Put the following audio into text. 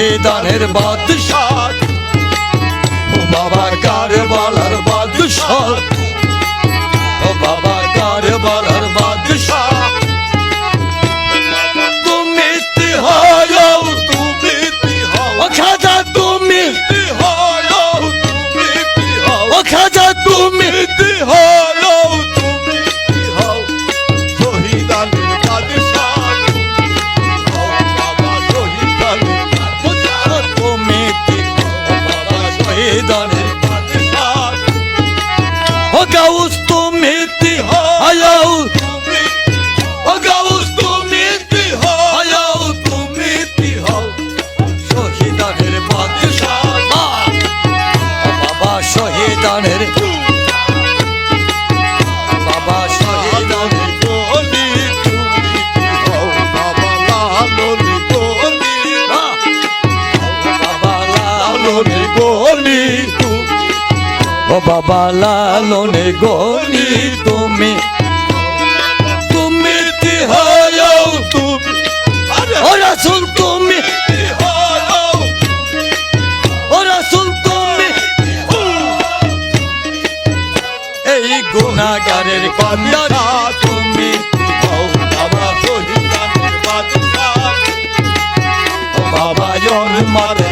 শহীদানের বাদশাহ। বাবা কার বলার বাদশাহ? শহীদানের বাবা শহীদানের গলি তুমি তিহাও বাবা লালন গলি বাবা লালন গলি ও বাবা লালনে গনি তুমি। তুমি তিহায়ো তুমি। ও রাসূল সেই গুণাগারের কন্যারা তুমি হও বাবা হরিদানের বাদশা বাবা জন্মাতে